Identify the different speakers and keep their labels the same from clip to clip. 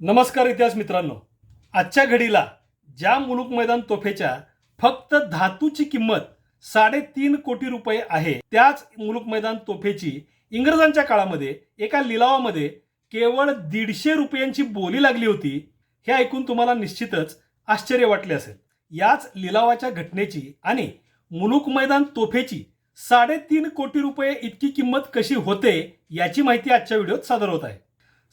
Speaker 1: नमस्कार इतिहास मित्रांनो. आजच्या घडीला ज्या मुलुक मैदान तोफेच्या फक्त धातूची किंमत साडेतीन कोटी रुपये आहे त्याच मुलुक मैदान तोफेची इंग्रजांच्या काळामध्ये एका लिलावामध्ये केवळ दीडशे रुपयांची बोली लागली होती हे ऐकून तुम्हाला निश्चितच आश्चर्य वाटले असेल. याच लिलावाच्या घटनेची आणि मुलुक मैदान तोफेची साडेतीन कोटी रुपये इतकी किंमत कशी होते याची माहिती आजच्या व्हिडिओत सादर होत आहे.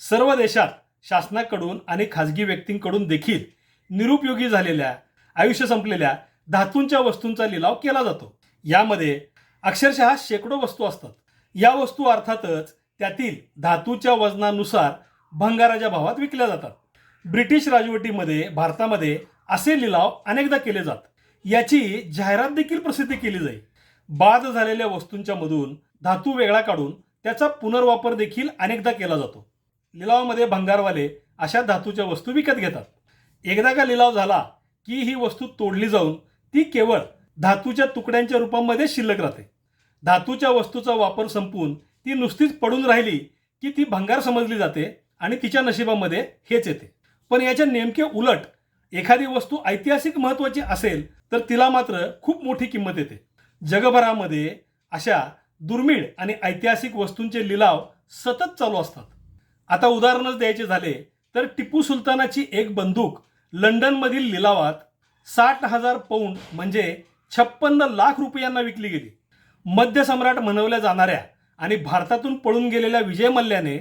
Speaker 1: सर्व देशात शासनाकडून आणि खाजगी व्यक्तींकडून देखील निरुपयोगी झालेल्या आयुष्य संपलेल्या धातूंच्या वस्तूंचा लिलाव केला जातो. यामध्ये अक्षरशः शेकडो वस्तू असतात. या वस्तू अर्थातच त्यातील धातूच्या वजनानुसार भंगाराच्या भावात विकल्या जातात. ब्रिटिश राजवटीमध्ये भारतामध्ये असे लिलाव अनेकदा केले जात. याची जाहिरात देखील प्रसिद्ध केली जाई. बाद झालेल्या वस्तूंच्या मधून धातू वेगळा काढून त्याचा पुनर्वापर देखील अनेकदा केला जातो. लिलावामध्ये भंगारवाले अशा धातूच्या वस्तू विकत घेतात. एकदा का लिलाव झाला की ही वस्तू तोडली जाऊन ती केवळ धातूच्या तुकड्यांच्या रूपामध्ये शिल्लक राहते. धातूच्या वस्तूचा वापर संपून ती नुसतीच पडून राहिली की ती भंगार समजली जाते आणि तिच्या नशिबामध्ये हेच येते. पण याच्या नेमके उलट एखादी वस्तू ऐतिहासिक महत्त्वाची असेल तर तिला मात्र खूप मोठी किंमत येते. जगभरामध्ये अशा दुर्मिळ आणि ऐतिहासिक वस्तूंचे लिलाव सतत चालू असतात. आता उदाहरणच द्यायचे झाले तर टिपू सुलतानाची एक बंदूक लंडनमधील लिलावात साठ हजार पौंड म्हणजे छप्पन्न लाख रुपयांना विकली गेली. मध्य सम्राट म्हणवल्या जाणाऱ्या आणि भारतातून पळून गेलेल्या विजय मल्ल्याने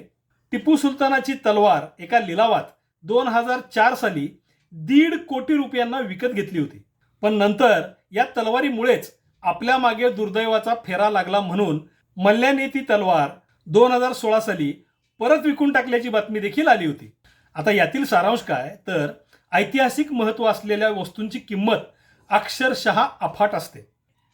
Speaker 1: टिपू सुलतानाची तलवार एका लिलावात दोन हजार चार साली दीड कोटी रुपयांना विकत घेतली होती. पण नंतर या तलवारीमुळेच आपल्या मागे दुर्दैवाचा फेरा लागला म्हणून मल्ल्याने ती तलवार दोन हजार सोळा साली परत विकून टाकल्याची बातमी देखील आली होती. आता यातील सारांश काय? तर ऐतिहासिक महत्त्व असलेल्या वस्तूंची किंमत अक्षरशः अफाट असते.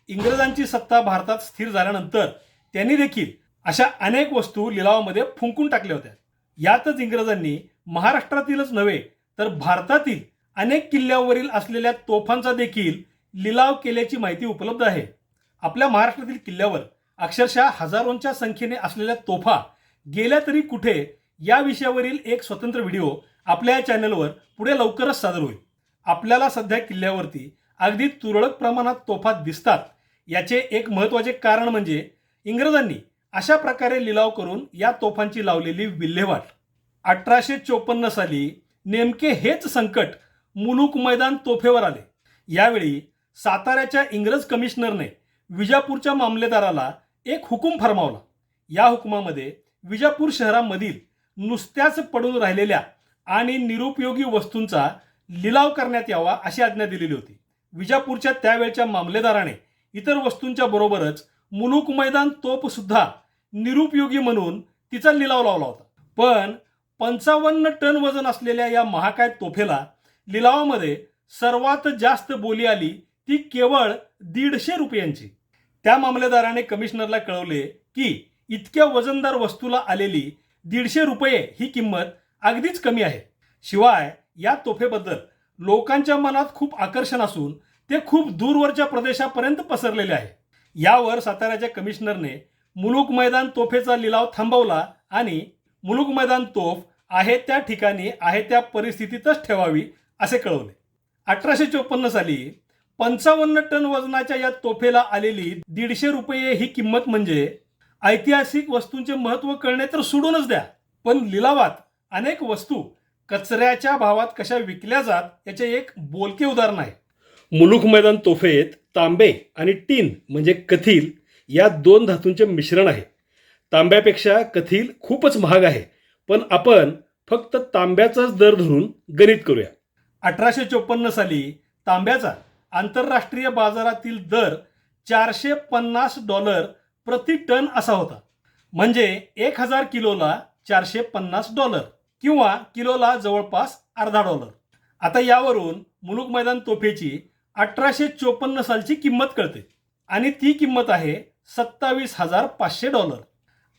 Speaker 1: इंग्रजांची सत्ता भारतात स्थिर झाल्यानंतर त्यांनी देखील अशा अनेक वस्तू लिलावामध्ये फुंकून टाकल्या होत्या. यातच इंग्रजांनी महाराष्ट्रातीलच नव्हे तर भारतातील अनेक किल्ल्यावरील असलेल्या तोफांचा देखील लिलाव केल्याची माहिती उपलब्ध आहे. आपल्या महाराष्ट्रातील किल्ल्यावर अक्षरशः हजारोंच्या संख्येने असलेल्या तोफा गेल्या तरी कुठे या विषयावरील एक स्वतंत्र व्हिडिओ आपल्या या चॅनलवर पुढे लवकरच सादर होईल. आपल्याला सध्या किल्ल्यावरती अगदी तुरळक प्रमाणात तोफा दिसतात. याचे एक महत्त्वाचे कारण म्हणजे इंग्रजांनी अशा प्रकारे लिलाव करून या तोफांची लावलेली विल्हेवाट. अठराशे चोपन्न साली नेमके हेच संकट मुलुक मैदान तोफेवर आले. यावेळी साताऱ्याच्या इंग्रज कमिशनरने विजापूरच्या मामलेदाराला एक हुकूम फरमावला. या हुकुमामध्ये विजापूर शहरामधील नुसत्याच पडून राहिलेल्या आणि निरुपयोगी वस्तूंचा लिलाव करण्यात यावा अशी आज्ञा दिलेली होती. विजापूरच्या त्यावेळच्या मामलेदाराने इतर वस्तूंच्या बरोबरच मुलुक मैदान तोप सुद्धा निरुपयोगी म्हणून तिचा लिलाव लावला होता. पण पंचावन्न टन वजन असलेल्या या महाकाय तोफेला लिलावामध्ये सर्वात जास्त बोली आली ती केवळ दीडशे रुपयांची. त्या मामलेदाराने कमिशनरला कळवले की इतक्या वजनदार वस्तूला आलेली दीडशे रुपये ही किंमत अगदीच कमी आहे. शिवाय या तोफेबद्दल लोकांच्या मनात खूप आकर्षण असून ते खूप दूरवरच्या प्रदेशापर्यंत पसरलेले आहे. यावर साताऱ्याच्या कमिशनरने मुलुक मैदान तोफेचा लिलाव थांबवला आणि मुलुक मैदान तोफ आहे त्या ठिकाणी आहे त्या परिस्थितीतच ठेवावी असे कळवले. अठराशे चोपन्न साली पंचावन्न टन वजनाच्या या तोफेला आलेली दीडशे रुपये ही किंमत म्हणजे ऐतिहासिक वस्तूंचे महत्त्व कळणे तर सोडूनच द्या. पण लिलावात अनेक वस्तू कचऱ्याच्या भावात कशा विकल्या जात याचे एक बोलके उदाहरण आहे. मुलुक मैदान तोफेत तांबे आणि टीन म्हणजे कथील या दोन धातूंचे मिश्रण आहे. तांब्यापेक्षा कथील खूपच महाग आहे पण आपण फक्त तांब्याचाच दर धरून गणित करूया. अठराशे चोपन्न साली तांब्याचा आंतरराष्ट्रीय बाजारातील दर चारशे पन्नास डॉलर प्रति टन असा होता. म्हणजे एक हजार किलोला चारशे पन्नास डॉलर किंवा किलोला जवळपास अर्धा डॉलर. आता यावरून मुलुक मैदान तोफेची अठराशे चोपन्न सालची किंमत कळते. आणि ती किंमत आहे सत्तावीस हजार पाचशे डॉलर.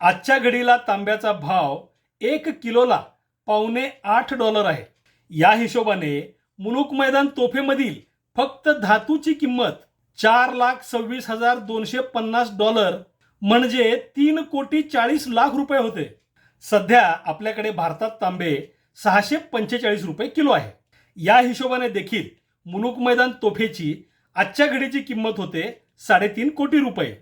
Speaker 1: आजच्या घडीला तांब्याचा भाव एक किलोला पावणे आठ डॉलर आहे. या हिशोबाने मुलुक मैदान तोफेमधील फक्त धातूची किंमत चार लाख सव्वीस हजार दोनशे पन्नास डॉलर म्हणजे तीन कोटी चाळीस लाख रुपये होते. सध्या आपल्याकडे भारतात तांबे सहाशे पंचेचाळीस रुपये किलो आहे. या हिशोबाने देखील मुलुक मैदान तोफेची आजच्या घडीची किंमत होते साडेतीन कोटी रुपये.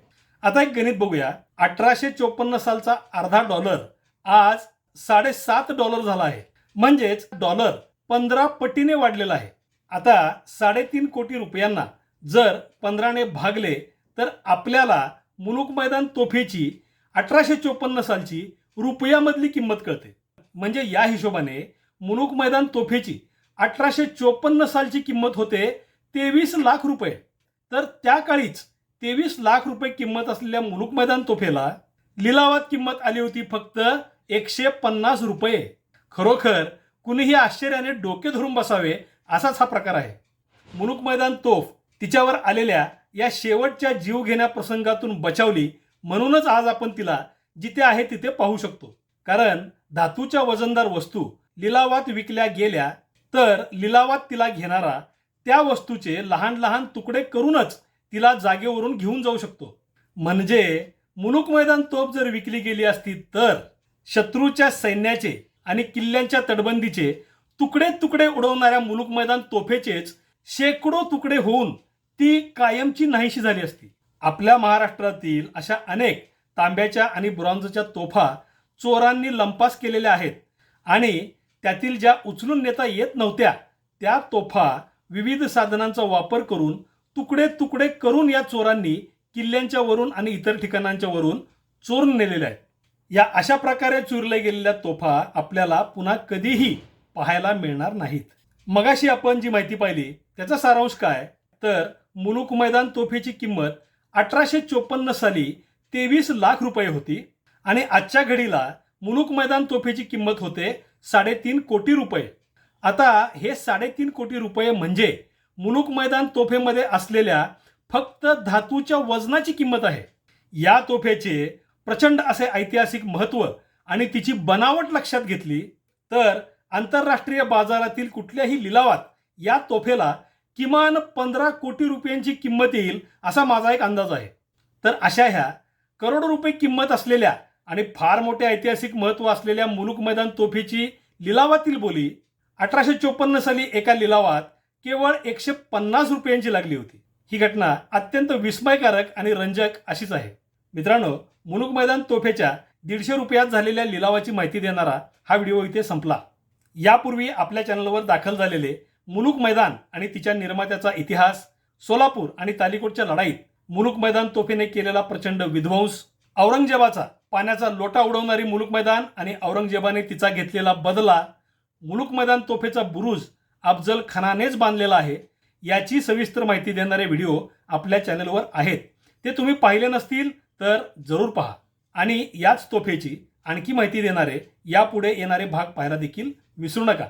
Speaker 1: आता एक गणित बघूया. अठराशे चोपन्न सालचा अर्धा डॉलर आज साडेसात डॉलर झाला आहे. म्हणजेच डॉलर पंधरा पटीने वाढलेला आहे. आता साडेतीन कोटी रुपयांना जर पंधराने भागले तर आपल्याला मुलुक मैदान तोफेची अठराशे चोपन्न सालची रुपयामधली किंमत कळते. म्हणजे या हिशोबाने मुलुक मैदान तोफेची अठराशे चोपन्न सालची किंमत होते तेवीस लाख रुपये. तर त्या काळीच तेवीस लाख रुपये किंमत असलेल्या मुलुक मैदान तोफेला लिलावात किंमत आली होती फक्त एकशे पन्नास रुपये. खरोखर कुणीही आश्चर्याने डोके धरून बसावे असाच हा प्रकार आहे. मुलुक मैदान तोफ तिच्यावर आलेल्या या शेवटच्या जीव घेण्या प्रसंगातून बचावली म्हणूनच आज आपण तिला जिथे आहे तिथे पाहू शकतो. कारण धातूच्या वजनदार वस्तू लिलावात विकल्या गेल्या तर लिलावात तिला घेणारा त्या वस्तूचे लहान लहान तुकडे करूनच तिला जागेवरून घेऊन जाऊ शकतो. म्हणजे मुलुक मैदान तोफ जर विकली गेली असती तर शत्रूच्या सैन्याचे आणि किल्ल्यांच्या तटबंदीचे तुकडे तुकडे उडवणाऱ्या मुलुक मैदान तोफेचेच शेकडो तुकडे होऊन ती कायमची नाहीशी झाली असती. आपल्या महाराष्ट्रातील अशा अनेक तांब्याच्या आणि ब्रॉन्झच्या तोफा चोरांनी लंपास केलेल्या आहेत आणि त्यातील ज्या उचलून नेता येत नव्हत्या त्या तोफा विविध साधनांचा वापर करून तुकडे तुकडे करून या चोरांनी किल्ल्यांच्या वरून आणि इतर ठिकाणांच्या वरून चोरून नेलेल्या आहेत. या अशा प्रकारे चुरल्या गेलेल्या तोफा आपल्याला पुन्हा कधीही पाहायला मिळणार नाहीत. मगाशी आपण जी माहिती पाहिली त्याचा सारांश काय? तर मुलुक मैदान तोफेची किंमत अठराशे चोपन्न साली तेवीस लाख रुपये होती आणि आजच्या घडीला मुलुक मैदान तोफेची किंमत होते साडेतीन कोटी रुपये. आता हे साडेतीन कोटी रुपये म्हणजे मुलुक मैदान तोफेमध्ये असलेल्या फक्त धातूच्या वजनाची किंमत आहे. या तोफेचे प्रचंड असे ऐतिहासिक महत्त्व आणि तिची बनावट लक्षात घेतली तर आंतरराष्ट्रीय बाजारातील कुठल्याही लिलावात या तोफेला किमान पंधरा कोटी रुपयांची किंमत येईल असा माझा एक अंदाज आहे. तर अशा ह्या करोडो रुपये किंमत असलेल्या आणि फार मोठे ऐतिहासिक महत्त्व असलेल्या मुलुक मैदान तोफेची लिलावातील बोली अठराशे चोपन्न साली एका लिलावात केवळ एकशे पन्नास रुपयांची लागली होती. ही घटना अत्यंत विस्मयकारक आणि रंजक अशीच आहे. मित्रांनो मुलुक मैदान तोफेच्या दीडशे रुपयात झालेल्या लिलावाची माहिती देणारा हा व्हिडिओ इथे संपला. यापूर्वी आपल्या चॅनलवर दाखल झालेले मुलुक मैदान आणि तिच्या निर्मात्याचा इतिहास सोलापूर आणि तालिकोटच्या लढाईत मुलुक मैदान तोफेने केलेला प्रचंड विध्वंस औरंगजेबाचा पाण्याचा लोटा उडवणारी मुलुक मैदान आणि औरंगजेबाने तिचा घेतलेला बदला मुलुक मैदान तोफेचा बुरुज अफजल खानानेच बांधलेला आहे याची सविस्तर माहिती देणारे व्हिडिओ आपल्या चॅनलवर आहेत. ते तुम्ही पाहिले नसतील तर जरूर पहा. आणि याच तोफेची आणखी माहिती देणारे यापुढे येणारे भाग पाहायला देखील विसरू नका.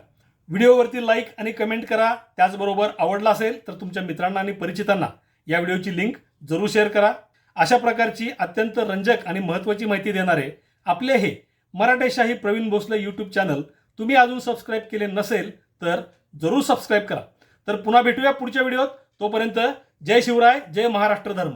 Speaker 1: व्हिडिओवरती लाईक आणि कमेंट करा. त्याचबरोबर आवडला असेल तर तुमच्या मित्रांना आणि परिचितांना या व्हिडिओची लिंक जरूर शेअर करा. अशा प्रकारची अत्यंत रंजक आणि महत्त्वाची माहिती देणारे आपले हे मराठेशाही प्रवीण भोसले यूट्यूब चॅनल तुम्ही अजून सबस्क्राईब केले नसेल तर जरूर सबस्क्राईब करा. तर पुन्हा भेटूया पुढच्या व्हिडिओत. तोपर्यंत जय शिवराय जय महाराष्ट्र धर्म.